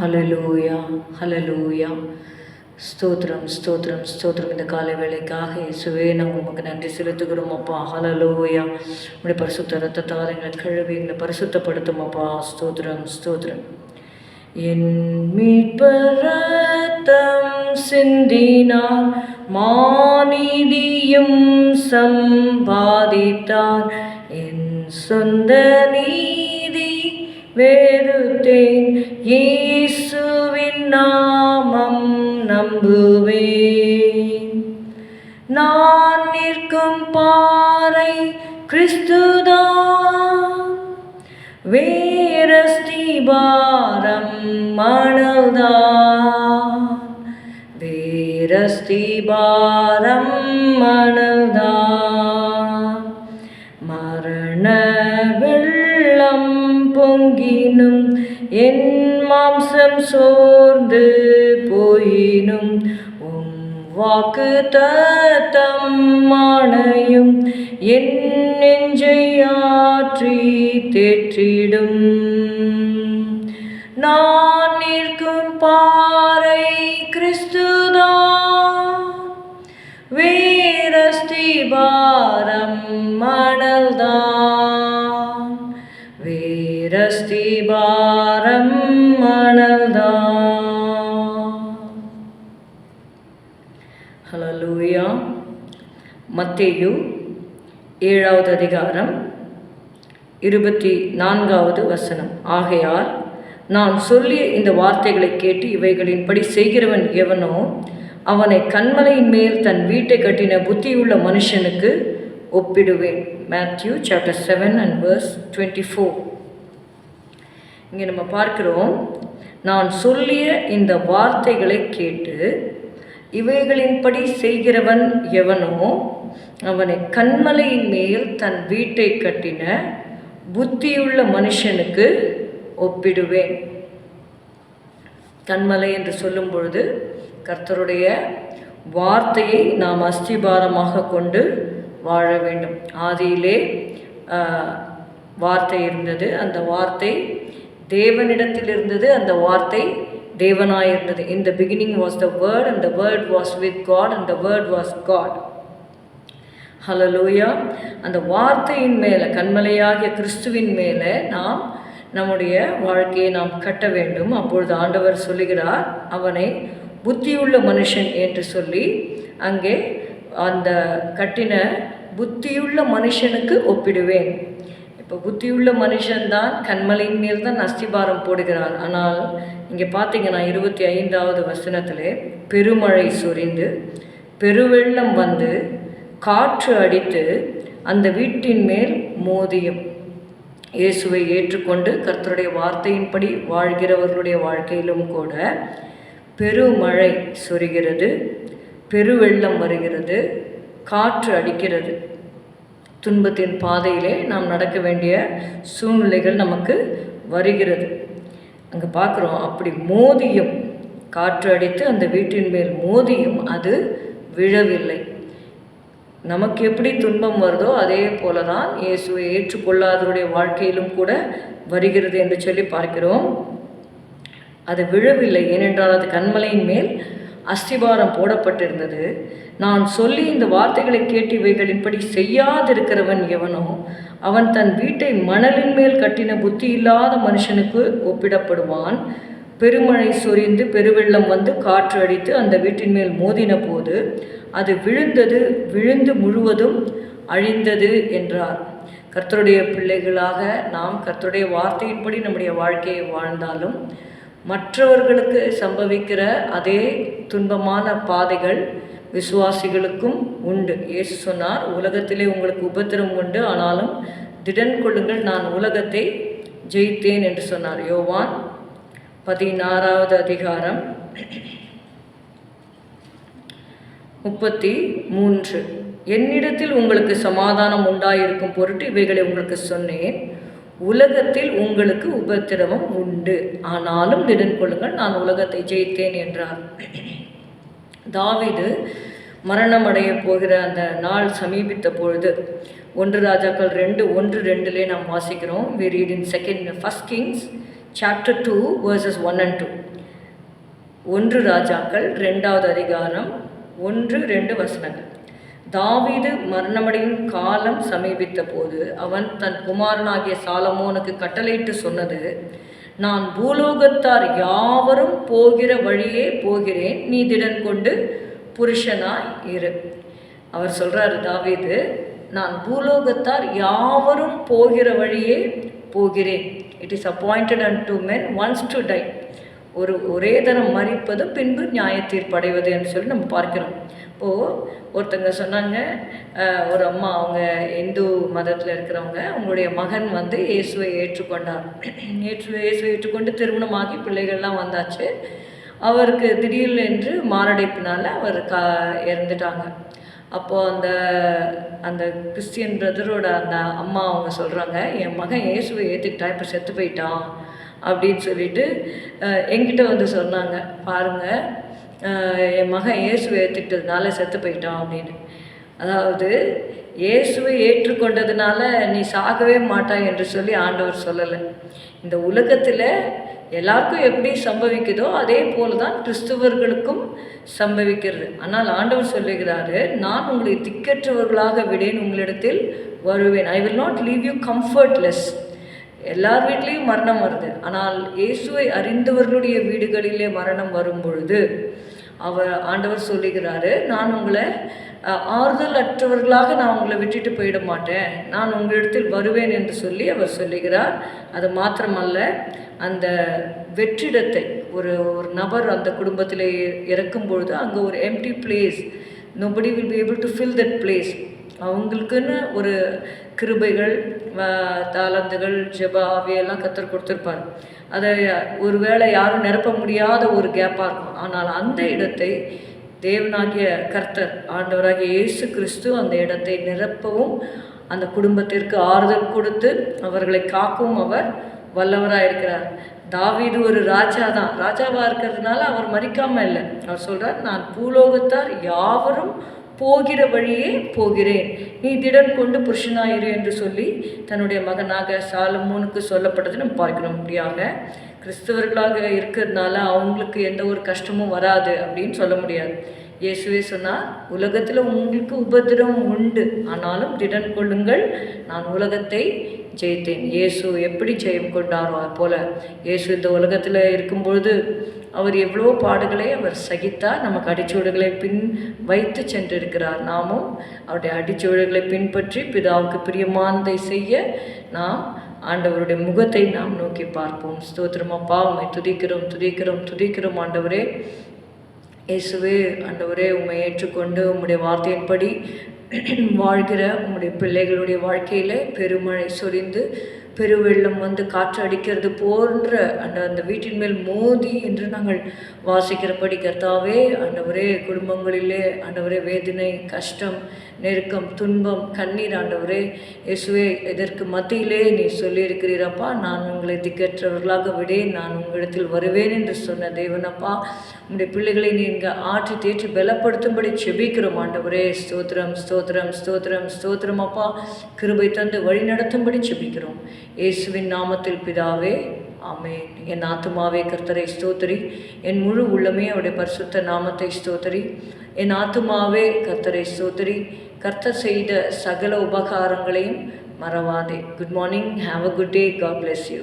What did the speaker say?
Hallelujah hallelujah ஸ்தோத்திரம் ஸ்தோத்திரம் ஸ்தோத்திரம். இந்த காலை வேலைக்காக இயேசுவே நாங்கள் உமக்கு நன்றி செலுத்துகிறோம் அப்பா. ஹலலூயா உடைய பரிசுத்த ரத்தத்தால் எங்களை கழுவி எங்களை பரிசுத்தப்படுத்தும் அப்பா. ஸ்தோத்திரம் ஸ்தோத்திரம். என் மீட்பரத்தம் சிந்தினார் மாநிதியும் சம்பாதித்தார். என் சொந்த நீதி வெறுத்தேன் இயேசுவின் நாமம் நம்புவேன். நான் நிற்கும் பாறை கிறிஸ்துதான். வேரஸ்திபாரம் மணல்தான். வேரஸ்திபாரம் மணல்தான். மாம்சம் சோர்ந்து போயினும் உம் வாக்கு தத்தம்மானையும் என் நெஞ்சை ஆற்றி தேற்றிடும். நான் நிற்கும் பாறை கிறிஸ்துதான் வேரஸ்திபாரம் மணல்தான் மத்தேயு ஏழாவது அதிகாரம் இருபத்தி நான்காவது வசனம். ஆகையால் நான் சொல்லிய இந்த வார்த்தைகளை கேட்டு இவைகளின்படி செய்கிறவன் எவனோ அவனை கண்மலையின் மேல் தன் வீட்டை கட்டின புத்தியுள்ள மனுஷனுக்கு ஒப்பிடுவேன். Matthew chapter seven and verse twenty four இங்கே நம்ம பார்க்கிறோம் நான் சொல்லிய இந்த வார்த்தைகளை கேட்டு இவைகளின்படி செய்கிறவன் எவனோ அவனை கண்மலையின் மேல் தன் வீட்டை கட்டின புத்தியுள்ள மனுஷனுக்கு ஒப்பிடுவேன். கண்மலை என்று சொல்லும் பொழுது கர்த்தருடைய வார்த்தையை நாம் அஸ்திபாரமாக கொண்டு வாழ வேண்டும். ஆதியிலே வார்த்தை இருந்தது. அந்த வார்த்தை தேவனிடத்தில் இருந்தது. அந்த வார்த்தை தேவனாய் இருந்தது. In beginning was the word word and the word was with god and the word was god. Hallelujah அந்த வார்த்தையின் மேலே கண்மலையாகிய கிறிஸ்துவின் மேலே நாம் நம்முடைய வாழ்க்கையை நாம் கட்ட வேண்டும். அப்பொழுது ஆண்டவர் சொல்லுகிறார் அவனை புத்தியுள்ள மனுஷன் என்று சொல்லி அங்கே அந்த கட்டின புத்தியுள்ள மனுஷனுக்கு ஒப்பிடுவேன். இப்போ புத்தியுள்ள மனுஷன்தான் கண்மலையின் மேல் தான் அஸ்திபாரம் போடுகிறார் ஆனால் இங்கே பார்த்தீங்கன்னா இருபத்தி ஐந்தாவது வசனத்தில் பெருமழை சொரிந்து பெருவெள்ளம் வந்து காற்று அடித்து அந்த வீட்டின் மேல் மோதியும். இயேசுவை ஏற்றுக்கொண்டு கர்த்தருடைய வார்த்தையின்படி வாழ்கிறவர்களுடைய வாழ்க்கையிலும் கூட பெருமழை சொரிகிறது பெருவெள்ளம் வருகிறது காற்று அடிக்கிறது. துன்பத்தின் பாதையிலே நாம் நடக்க வேண்டிய சூழ்நிலைகள் நமக்கு வருகிறது. அங்கே பார்க்குறோம் அப்படி மோதியும். காற்று அடித்து அந்த வீட்டின் மேல் மோதியும் அது விழவில்லை. நமக்கு எப்படி துன்பம் வருதோ அதே போல தான் இயேசுவை ஏற்றுக்கொள்ளாதவருடைய வாழ்க்கையிலும் கூட வருகிறது என்று சொல்லி பார்க்கிறோம். அது விழவில்லை ஏனென்றால் அது கண்மலையின் மேல் அஸ்திபாரம் போடப்பட்டிருந்தது. நான் சொல்லி இந்த வார்த்தைகளை கேட்டு இவைகளின்படி செய்யாதிருக்கிறவன் எவனோ அவன் தன் வீட்டை மணலின் மேல் கட்டின புத்தி இல்லாத மனுஷனுக்கு ஒப்பிடப்படுவான். பெருமழை சொரிந்து பெருவெள்ளம் வந்து காற்று அடித்து அந்த வீட்டின் மேல் மோதின போது அது விழுந்தது விழுந்து முழுவதும் அழிந்தது என்றார். கர்த்தருடைய பிள்ளைகளாக நாம் கர்த்தருடைய வார்த்தையின்படி நம்முடைய வாழ்க்கையை வாழ்ந்தாலும் மற்றவர்களுக்கு சம்பவிக்கிற அதே துன்பமான பாதைகள் விசுவாசிகளுக்கும் உண்டு. இயேசு சொன்னார் உலகத்திலே உங்களுக்கு உபத்திரம் உண்டு. ஆனாலும் திடன் கொள்ளுங்கள் நான் உலகத்தை ஜெயித்தேன் என்று சொன்னார். யோவான் பதினாறாவது அதிகாரம் முப்பத்தி மூன்று. என்னிடத்தில் உங்களுக்கு சமாதானம் உண்டாயிருக்கும் பொருட்டு இவைகளை உங்களுக்கு சொன்னேன். உலகத்தில் உங்களுக்கு உபத்திரவம் உண்டு. ஆனாலும் திடன் கொள்ளுங்கள் நான் உலகத்தை ஜெயித்தேன் என்றார். தாவிது மரணம் போகிற அந்த நாள் சமீபித்த பொழுது ஒன்று ராஜாக்கள் ரெண்டு ஒன்று ரெண்டுலே நாம் வாசிக்கிறோம். We read in second first Kings chapter two verses one and two ஒன்று ராஜாக்கள் ரெண்டாவது அதிகாரம் ஒன்று ரெண்டு வசனங்கள். தாவீது மரணமடையும் காலம் சமீபித்த போது அவன் தன் குமாரனாகிய சாலமோனுக்கு கட்டளையிட்டு சொன்னது நான் பூலோகத்தார் யாவரும் போகிற வழியே போகிறேன். நீ திடன் கொண்டு புருஷனாய் இரு. அவர் சொல்றாரு தாவீது நான் பூலோகத்தார் யாவரும் போகிற வழியே போகிறேன். It is appointed unto men once to die ஒரு ஒரே தரம் மறிப்பது பின்பு நியாய தீர்ப்படைவது என்று சொல்லி நம்ம பார்க்கிறோம். இப்போது ஒருத்தங்க சொன்னாங்க ஒரு அம்மா அவங்க இந்து மதத்தில் இருக்கிறவங்க அவங்களுடைய மகன் வந்து இயேசுவை ஏற்றுக்கொண்டார். ஏற்று இயேசுவை ஏற்றுக்கொண்டு திருமணமாகி பிள்ளைகள்லாம் வந்தாச்சு. அவருக்கு திடீர்னு என்று மாரடைப்பினால் அவர் கா இறந்துட்டாங்க. அப்போது அந்த அந்த கிறிஸ்டியன் பிரதரோட அந்த அம்மா அவங்க சொல்கிறாங்க என் மகன் இயேசுவை ஏற்றுக்கிட்டா இப்போ செத்து போயிட்டான். அப்படின்னு சொல்லிட்டு எங்கிட்ட வந்து சொன்னாங்க. பாருங்கள் என் மகன் இயேசுவை ஏற்றுக்கிட்டதுனால செத்து போயிட்டான் அப்படின்னு. அதாவது இயேசுவை ஏற்றுக்கொண்டதுனால நீ சாகவே மாட்டாய் என்று சொல்லி ஆண்டவர் சொல்லலை. இந்த உலகத்தில் எல்லாருக்கும் எப்படி சம்பவிக்குதோ அதே போல தான் கிறிஸ்துவர்களுக்கும் சம்பவிக்கிறது. ஆனால் ஆண்டவர் சொல்லுகிறாரு நான் உங்களை திக்கற்றவர்களாக விடேன் உங்களிடத்தில் வருவேன். I will not leave you comfortless எல்லார் வீட்லேயும் மரணம் வருது. ஆனால் இயேசுவை அறிந்தவர்களுடைய வீடுகளிலே மரணம் வரும் பொழுது அவர் ஆண்டவர் சொல்லுகிறாரு நான் உங்களை ஆறுதல் அற்றவர்களாக நான் உங்களை விட்டுட்டு போயிட மாட்டேன். நான் உங்களிடத்தில் வருவேன் என்று சொல்லி அவர் சொல்லுகிறார். அது மாத்திரமல்ல அந்த வெற்றிடத்தை ஒரு ஒரு நபர் அந்த குடும்பத்தில் இறக்கும் பொழுது அங்கே ஒரு empty place nobody will be able to fill that place அவங்களுக்குன்னு ஒரு கிருபைகள் தாளந்துகள் ஜெபா அவையெல்லாம் கத்தர் கொடுத்துருப்பார். அதை ஒருவேளை யாரும் நிரப்ப முடியாத ஒரு கேப்பாக இருக்கும். ஆனால் அந்த இடத்தை தேவனாகிய கர்த்தர் ஆண்டவராகிய இயேசு கிறிஸ்து அந்த இடத்தை நிரப்பவும் அந்த குடும்பத்திற்கு ஆறுதல் கொடுத்து அவர்களை காக்கவும் அவர் வல்லவராக இருக்கிறார். தாவீது ஒரு ராஜா தான். ராஜாவாக இருக்கிறதுனால அவர் மறிக்காமல் இல்லை. அவர் சொல்கிறார் நான் பூலோகத்தார் யாவரும் போகிற வழியே போகிறேன். நீ திடன் கொண்டு புருஷனாயிரு என்று சொல்லி தன்னுடைய மகனாக சாலமோனுக்கு சொல்லப்பட்டது நம்ம பார்க்கிறோம். முடியாங்க கிறிஸ்தவர்களாக இருக்கிறதுனால அவங்களுக்கு எந்த ஒரு கஷ்டமும் வராது அப்படின்னு சொல்ல முடியாது. இயேசுவே சொன்னார் உலகத்தில் உங்களுக்கு உபதிரவம் உண்டு. ஆனாலும் திடன் கொள்ளுங்கள் நான் உலகத்தை ஜெயித்தேன். இயேசு எப்படி ஜெயம் கொண்டாரோ அது போல இயேசு இந்த உலகத்தில் இருக்கும்பொழுது அவர் எவ்வளோ பாடுகளை அவர் சகித்தார். நமக்கு அடிச்சூடுகளை பின் வைத்து சென்றிருக்கிறார். நாமும் அவருடைய அடிச்சூடுகளை பின்பற்றி பிதாவுக்கு பிரியமானதை செய்ய நாம் ஆண்டவருடைய முகத்தை நாம் நோக்கி பார்ப்போம். ஸ்தோத்திரம் அப்பா துதிக்கிறோம் துதிக்கிறோம் துதிக்கிறோம் ஆண்டவரே. இயேசுவே ஆண்டவரே உண்மை ஏற்றுக்கொண்டு உம்முடைய வார்த்தையின்படி வாழ்கிற உம்முடைய பிள்ளைகளுடைய வாழ்க்கையில் பெருமழை சொரிந்து பெருவெள்ளம் வந்து காற்று அடிக்கிறது போன்ற அந்த அந்த வீட்டின் மேல் மோதி என்று நாங்கள் வாசிக்கிறபடி கர்த்தாவே ஆண்டவரே குடும்பங்களிலே ஆண்டவரே வேதனை கஷ்டம் நெருக்கம் துன்பம் கண்ணீர் ஆண்டவரே இயேசுவே இதற்கு மத்தியிலே நீ சொல்லியிருக்கிறீரப்பா. நான் உங்களை திக்கற்றவர்களாக விடேன். நான் உங்களிடத்தில் வருவேன் என்று சொன்ன தேவனப்பா. உங்களுடைய பிள்ளைகளை நீங்கள் ஆற்றி தேற்றி பலப்படுத்தும்படி செபிக்கிறோம். ஆண்டவரே ஸ்தோத்திரம் ஸ்தோத்திரம் ஸ்தோத்திரம் ஸ்தோத்திரம் அப்பா கிருபை தந்து வழி நடத்தும்படி செபிக்கிறோம். இயேசுவின் நாமத்தில் பிதாவே ஆமே என் ஆத்துமாவே கர்த்தரை ஸ்தோத்திரி. என் முழு உள்ளமே அவருடைய பரிசுத்த நாமத்தை ஸ்தோத்திரி. என் ஆத்துமாவே கர்த்தரை ஸ்தோத்திரி. கர்த்தர் செய்த சகல உபகாரங்களையும் மறவாதே. Good morning have a good day God bless you